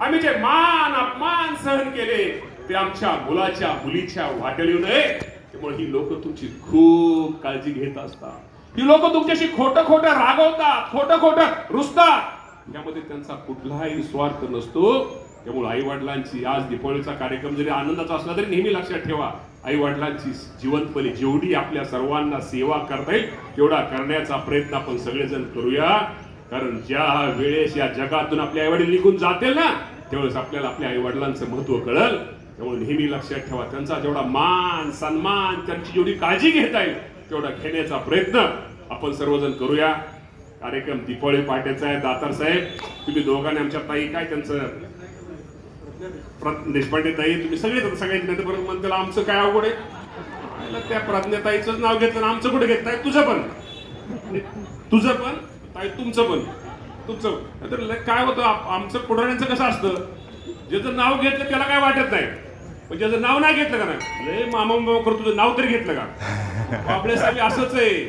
आम्ही जे मान अपमान सहन केले ते आमच्या मुलाच्या मुलीच्या वाटेल येऊ नये. त्यामुळे ही लोक तुमची खूप काळजी घेत असतात. ही लोक तुमच्याशी खोटं खोटं रागवतात खोटं खोटं रुसतात. यामध्ये त्यांचा कुठलाही स्वार्थ नसतो. त्यामुळे आई वडिलांची आज दीपावलीचा कार्यक्रम जरी आनंदाचा असला तरी नेहमी लक्षात ठेवा आई वडिलांची जीवनपणे जेवढी आपल्या सर्वांना सेवा करता येईल तेवढा करण्याचा प्रयत्न आपण सगळेजण करूया. कारण ज्या वेळेस या जगातून आपले आई वडील निघून जातील ना त्यावेळेस आपल्याला आपल्या आई वडिलांचं महत्त्व कळल. त्यामुळे नेहमी लक्षात ठेवा त्यांचा जेवढा मान सन्मान त्यांची जेवढी काळजी घेता येईल तेवढा घेण्याचा प्रयत्न आपण सर्वजण करूया. कार्यक्रम दिपाळी पाट्याचा आहे दातार साहेब. तुम्ही दोघांनी आमच्या ताई काय त्यांचं? प्र- देशपांडे ताई तुम्ही सगळे आता सगळ्यांची नाही परत म्हणतील आमचं काय अवघड आहे? त्या प्रज्ञाताईचंच नाव घेतलं आमचं कुठे घेत ताई तुझं पण. तुझं पण? तुमचं पण. तुमचं. तर काय होतं आमचं पुढाऱ्यांचं कसं असतं? ज्याचं नाव घेतलं त्याला काय वाटत नाही. पण ज्याचं नाव नाही घेतलं का नाही लय मामा मामा करतो तुझं नाव तरी घेतलं का? आपल्या साहेब असंच आहे.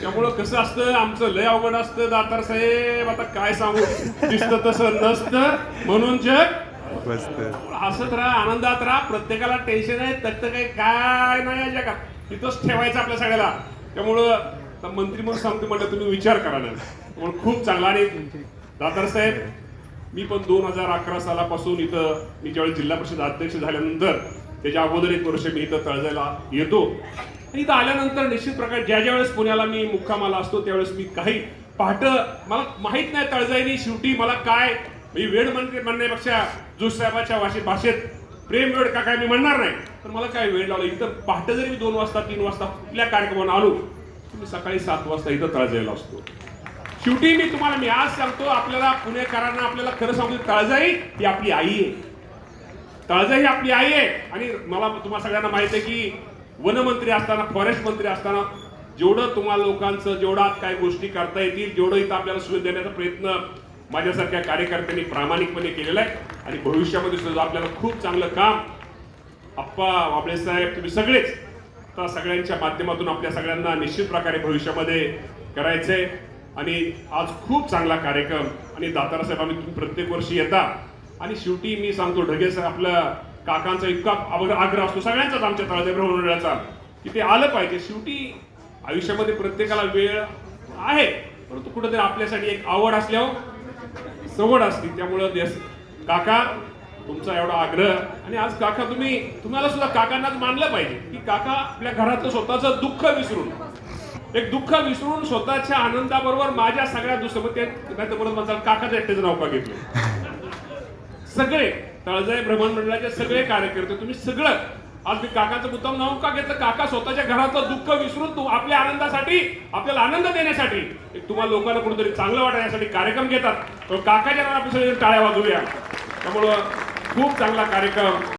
त्यामुळं कसं असतं आमचं लय अवघड असतं दातार साहेब आता काय सांगू? दिसतं तसं नसतं म्हणून जग हसत राहा आनंदात राहा प्रत्येकाला टेन्शन आहे तक्त काही काय नाही या जगात. तिथंच ठेवायचं आपल्या सगळ्याला. त्यामुळं आता मंत्री म्हणून सांगतो म्हटलं तुम्ही विचार करा ना. त्यामुळे खूप चांगला आणि दातार साहेब मी पण दोन हजार अकरा सालापासून इथं मी ज्यावेळी जिल्हा परिषद अध्यक्ष झाल्यानंतर त्याच्या अगोदर एक वर्ष मी इथं तळजायला येतो. आणि इथं आल्यानंतर निश्चित प्रकारे ज्या ज्या वेळेस पुण्याला मी मुक्कामाला असतो त्यावेळेस मी काही पहाट मला माहीत नाही तळजाईनी शेवटी मला काय मी वेळ म्हणते म्हणण्यापेक्षा जोशसाहेबाच्या भाषेत भाषेत प्रेम वेळ का काय मी म्हणणार नाही. तर मला काय वेळ लावला? इथं पहाटे जरी मी दोन वाजता तीन वाजता कुठल्या कार्यक्रमाला आलो मी सकाळी सात वाजता इथं तळजाईला असतो. शेवटी मी तुम्हाला मी आज सांगतो आपल्याला पुणेकरांना आपल्याला खरं सांगतो तळजाई ही आपली आई आहे. तळजाई ही आपली आई आहे. आणि मला तुम्हाला सगळ्यांना माहिती आहे की वनमंत्री असताना फॉरेस्ट मंत्री असताना जेवढं तुम्हाला लोकांचं जेवढं काय गोष्टी करता येतील जेवढं इथं आपल्याला सुविधा देण्याचा प्रयत्न माझ्यासारख्या कार्यकर्त्यांनी प्रामाणिकपणे केलेला आहे. आणि भविष्यामध्ये सुद्धा आपल्याला खूप चांगलं काम आप्पा वाबळे साहेब तुम्ही सगळेच त्या सगळ्यांच्या माध्यमातून आपल्या सगळ्यांना निश्चित प्रकारे भविष्यामध्ये करायचे आणि आज खूप चांगला कार्यक्रम. आणि दातारा साहेब आम्ही तुम्ही प्रत्येक वर्षी येता. आणि शेवटी मी सांगतो ढगे साहेब आपल्या काकांचा इतका आग्रह आग्रह असतो सगळ्यांचाच आमच्या तळाच्या मंडळाचा की ते आलं पाहिजे. शेवटी आयुष्यामध्ये प्रत्येकाला वेळ आहे. परंतु कुठेतरी आपल्यासाठी एक आवड असल्यावर सवड असते. त्यामुळं देस- काका तुमचा एवढा आग्रह. आणि आज काका तुम्ही तुम्हाला सुद्धा काकांनाच मानलं पाहिजे की काका आपल्या घरातलं स्वतःचं दुःख विसरून एक दुःख विसरून स्वतःच्या आनंदाबरोबर माझ्या सगळ्या तर परत म्हणतात काकाच्या एकट्याचं नाव का घेतलं? सगळे तळजाई भ्रमण मंडळाचे सगळे कार्यकर्ते तुम्ही सगळं आज मी काकाचं मुद्दाम नाव का घेतलं? काका स्वतःच्या घरातलं दुःख विसरून तू आपल्या आनंदासाठी आपल्याला आनंद देण्यासाठी एक तुम्हाला लोकांना कुठेतरी चांगलं वाटण्यासाठी कार्यक्रम घेतात. तर काकाच्या नावाने आपण सगळे टाळ्या वाजवूया. त्यामुळं खूप चांगला कार्यक्रम.